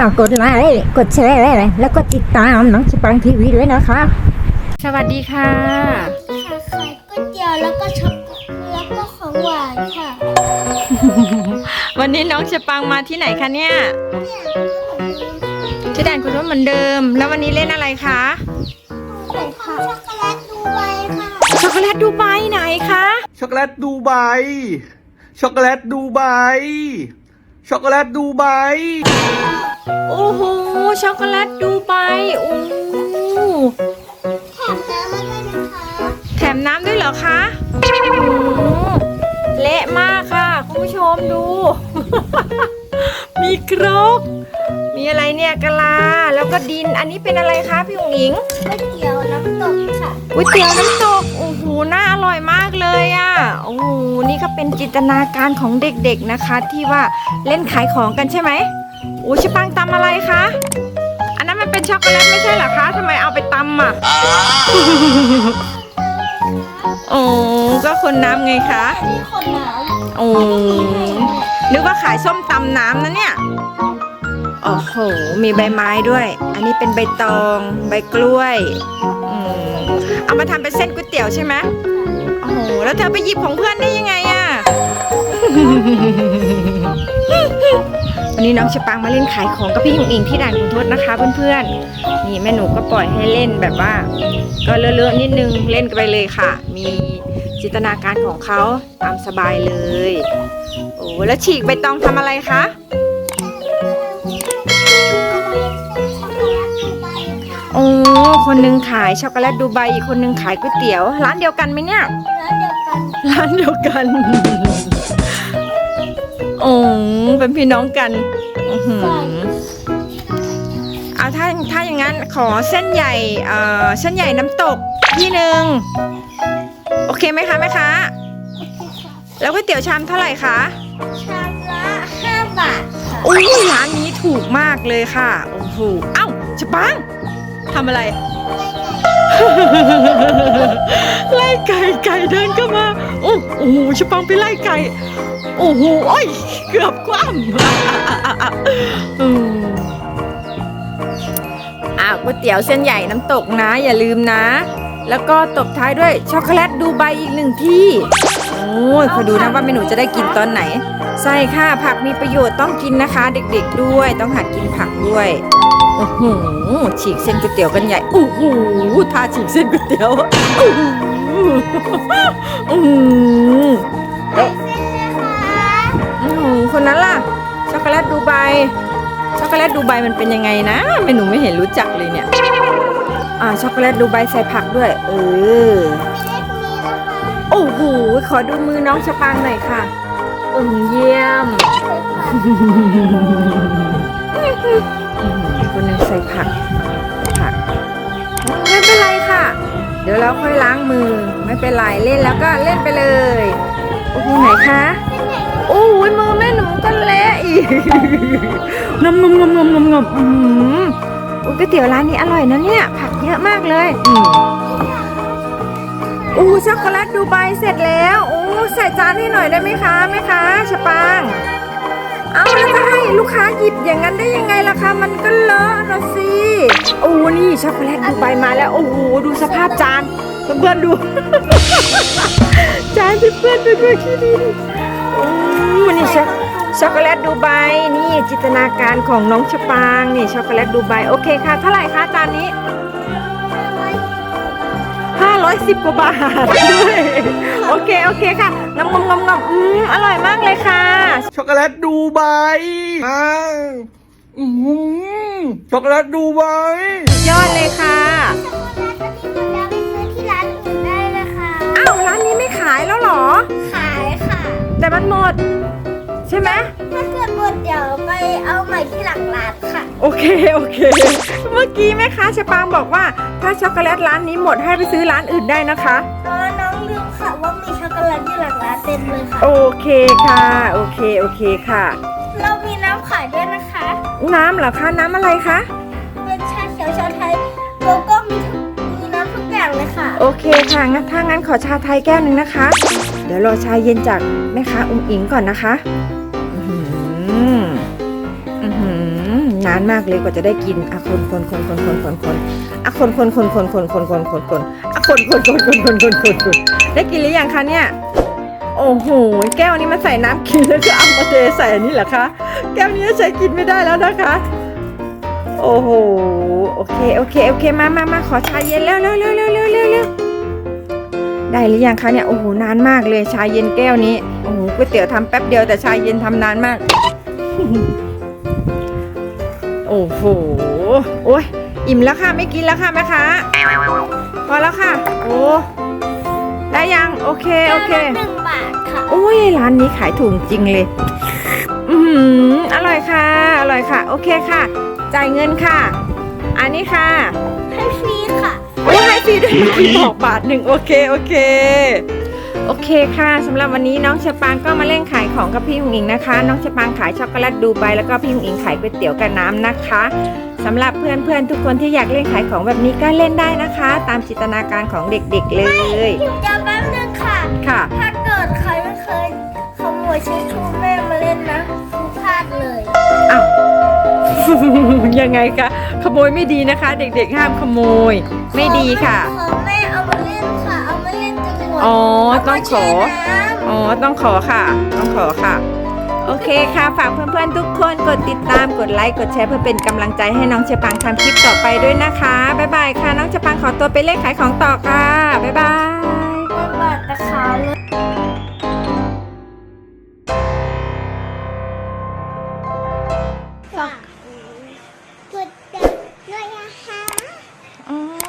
ฝากกดไลค์กดแชร์แล้วก็ติดตามน้องสปังทีวีด้วยนะคะ สวัสดีค่ะค่ะขายก๋วยเตี๋ยวแล้วก็ช็อกแล้วก็ของหวานค่ะวันนี้น้องจะปังมาที่ไหนคะเนี่ยเนี่ยที่แดนคุณว่าเหมือนเดิม แล้ววันนี้เล่นอะไรคะเป็นของช็อกโกแลตดูไบค่ะช็อกโกแลตดูไบไหนคะช็อกโกแลตดูไบช็อกโกแลตดูไบ ช็อกโกแลตดูไบโอ้โห ช็อกโกแลตดูไบโอ้แถมน้ำมาด้วยนะคะแถมน้ำด้วยเหรอคะโอ้เละมากค่ะ คุณผู้ชมดู มีครก มีอะไรเนี่ยกะลา แล้วก็ดิน อันนี้เป็นอะไรคะพี่อุ๋งอิงก๋วยเตี๋ยวน้ำตกค่ะก๋วยเตี๋ยวน้ำตกโอ้โห น่าอร่อยมากเลยอะ่ะ โอ้โห นี่ก็เป็นจินตนาการของเด็กๆนะคะ ที่ว่าเล่นขายของกันใช่ไหมโอ้ชะปังตำอะไรคะ อันนั้นมันเป็นช็อกโกแลตไม่ใช่เหรอคะทำไมเอาไปตำอะ โอ้ก็คนน้ำไงคะ นี่คนหนาวโอ้นึกว่าขายส้มตำน้ำนะเนี่ย โอ้โห มีใบไม้ด้วย อันนี้เป็นใบตอง ใบกล้วยอืมเอามาทำเป็นเส้นก๋วยเตี๋ยวใช่ไหมโอ้โห แล้วเธอไปหยิบของเพื่อนได้ยังไงอะวันนี้น้องชปังมาเล่นขายของกับพี่หยงอิงที่ด่านคุณทศนะคะเพื่อนๆ นี่แม่หนูก็ปล่อยให้เล่นแบบว่า ก็เลอะๆนิดนึงเล่นกันไปเลยค่ะ มีจินตนาการของเขาตามสบายเลย โอ้แล้วฉีกใบตองทำอะไรคะ โอ้คนหนึงขายช็อกโกแลตดูไบอีกคนหนึงขายก๋วยเตี๋ยว ร้านเดียวกันไหมเนี่ย ร้านเดียวกัน ร้านเดียวกัน โอ้เป็นพี่น้องกันอื้อหือเอาถ้าถ้าอย่างนั้นขอเส้นใหญ่เอ่อเส้นใหญ่น้ำตกที่หนึ่งโอเคไหมคะแม่ค้าแล้วก๋วยเตี๋ยวชามเท่าไหร่คะชามละห้าบาทค่ะอุ้ยร้านนี้ถูกมากเลยค่ะโอ้โหเอ้าจะปัง ทำอะไรไล่ไก่ไก่เดินเข้ามาโอ้โหชปังไปไล่ไก่ โอ้โหโอ้ยเกือบคว่ำอ้าวก๋วยเตี๋ยวเส้นใหญ่น้ำตกนะ อย่าลืมนะ แล้วก็ตบท้ายด้วยช็อกโกแลตดูไบอีกหนึ่งที่โอ้ยคอยดูนะว่าเมนูจะได้กินตอนไหนใช่ค่ะผักมีประโยชน์ต้องกินนะคะ เด็กๆด้วยต้องหัดกินผักด้วย โอ้โหฉีกเส้นก๋วยเตี๋ยวกันใหญ่โอ้โหท่าฉีกเส้นก๋วยเตี๋ยวโอ้โหโอ้โหคนนั้นล่ะ ช็อกโกแลตดูไบช็อกโกแลตดูไบมันเป็นยังไงนะเมนูไม่เห็นรู้จักเลยเนี่ยอ่าช็อกโกแลตดูไบใส่ผักด้วย เออโอ้โหขอดูมือน้องชะปังหน่อยค่ะอืมเยี่ยม คนหนึ่งใส่ผักผัก ไม่เป็นไรค่ะ เดี๋ยวเราค่อยล้างมือ ไม่เป็นไรเล่นแล้วก็เล่นไปเลย โอ้โหไหนคะโอ้ยมือแม่หนูก็เละอีกงมงมงมงมงมงมอืมโอ้ก๋วยเตี๋ยวร้านนี้อร่อยนะเนี่ย ผักเยอะมากเลยอืมอู้ช็อกโกแลตดูไบเสร็จแล้วอู้ใส่จานให้หน่อยได้ไหมคะแม่ค้าชะปาง ค้าหยิบอย่างนั้นได้ยังไงล่ะคะมันก็เลอะนะสิโอ้นี่ช็อกโกแลตดูไบมาแล้วโอ้โหดูสภาพจานเพื่อนๆดู จานเพื่อนๆดูด้วยที่นี่โอ้นี่ช็อกช็อกโกแลตดูไบนี่จินตนาการของน้องชะปางนี่ช็อกโกแลตดูไบโอเคค่ะเท่าไหร่คะจานนี้510กว่าบาทด้วยโอเคโอเคค่ะ งำงำงำงำอืมอร่อยมากเลยค่ะ ช็อกโกแลตดูไบอ่าอืมช็อกโกแลตดูไบยอดเลยค่ะที่ร้านอื่นได้เลยค่ะอ้าวร้านนี้ไม่ขายแล้วเหรอ ขายค่ะ แต่มันหมด ใช่ไหมถ้าเกิดหมดเดี๋ยวไปเอาใหม่ที่หลังร้านค่ะ โอเคโอเค เมื่อกี้แม่ค้าชะปางบอกว่า ถ้าช็อกโกแลตร้านนี้หมดให้ไปซื้อร้านอื่นได้นะคะ อ๋อ น้องลืมค่ะว่ามี ช็อกโกแลตที่หลังร้านเต็มเลยค่ะ โอเคค่ะ โอเค โอเคค่ะ เรามีน้ำขายด้วยนะคะ น้ำเหรอคะ น้ำอะไรคะ เป็นชาเขียวชาไทยแล้วก็มีมีน้ำทุกอย่างเลยค่ะ โอเคค่ะ งั้นถ้างั้นขอชาไทยแก้วหนึ่งนะคะ เดี๋ยวรอชาเย็นจากแม่ค้าอุ้งอิงก่อนนะคะ อื้อหืออื้อหือนานมากเลยกว่าจะได้กินอะคนคนคนคนคนคนคนอะคนคนคนคนคนคนคนคนคนอะคนคนคนคนคนคนคนคนได้กินหรือยังคะเนี่ย โอ้โห แก้วนี้มันใส่น้ำกินแล้วจะเอามาเทใส่อันนี้เหรอคะ แก้วนี้ใช้กินไม่ได้แล้วนะคะ โอ้โห โอเค โอเค โอเค มามามาขอชาเย็นแล้วเร็วเร็วเร็วเร็วเร็วเร็วได้หรือยังคะเนี่ย โอ้โห นานมากเลย ชาเย็นแก้วนี้ โอ้โห ก๋วยเตี๋ยวทำแป๊บเดียวแต่ชาเย็นทำนานมาก โอ้โห โอ้ย อิ่มแล้วค่ะ ไม่กินแล้วค่ะแม่ค้าพอแล้วค่ะ โอ้ ได้ยัง โอเค โอเค ค่ะโอ้ยร้านนี้ขายถูกจริงเลย อือหืออร่อยค่ะ อร่อยค่ะ โอเคค่ะ จ่ายเงินค่ะ อันนี้ค่ะให้ฟรีค่ะโอ้ยให้ฟรีด้วยเมื่อกี้บอกบาทหนึ่งโอเคโอเค โอเคค่ะสำหรับวันนี้น้องเชอปางก็มาเล่นขายของกับพี่หุงอิงนะคะ น้องเชอปางขายช็อกโกแลตดูไบแล้วก็พี่หุงอิงขายก๋วยเตี๋ยวกับน้ำนะคะสำหรับเพื่อนๆทุกคนที่อยากเล่นขายของแบบนี้ก็เล่นได้นะคะ ตามจินตนาการของเด็กๆเลยเดี๋ยวแป๊บนึงค่ะ ค่ะถ้า เกิดใครไม่เคยขโมยชิชชูแม่มาเล่นนะคือพลาดเลยอ้าว ยังไงคะ ขโมยไม่ดีนะคะ เด็กๆห้ามขโมย ไม่ดีค่ะ ขอแม่เอามาเล่นค่ะ เอามาเล่นจนหมดอ๋อเาต้องมาขอแช่น้ำอ๋อ ต้องขอค่ะ ต้องขอค่ะ โอเคค่ะ ฝากเพื่อนๆทุกคนกดติดตาม กดไลค์ กดแชร์เพื่อเป็นกำลังใจให้น้องเชปังทำคลิปต่อไปด้วยนะคะ บ๊ายบายค่ะ น้องเชปังขอตัวไปเล่นขายของต่อค่ะ บ๊ายบาย กดกันด้วยนะคะอ๋อ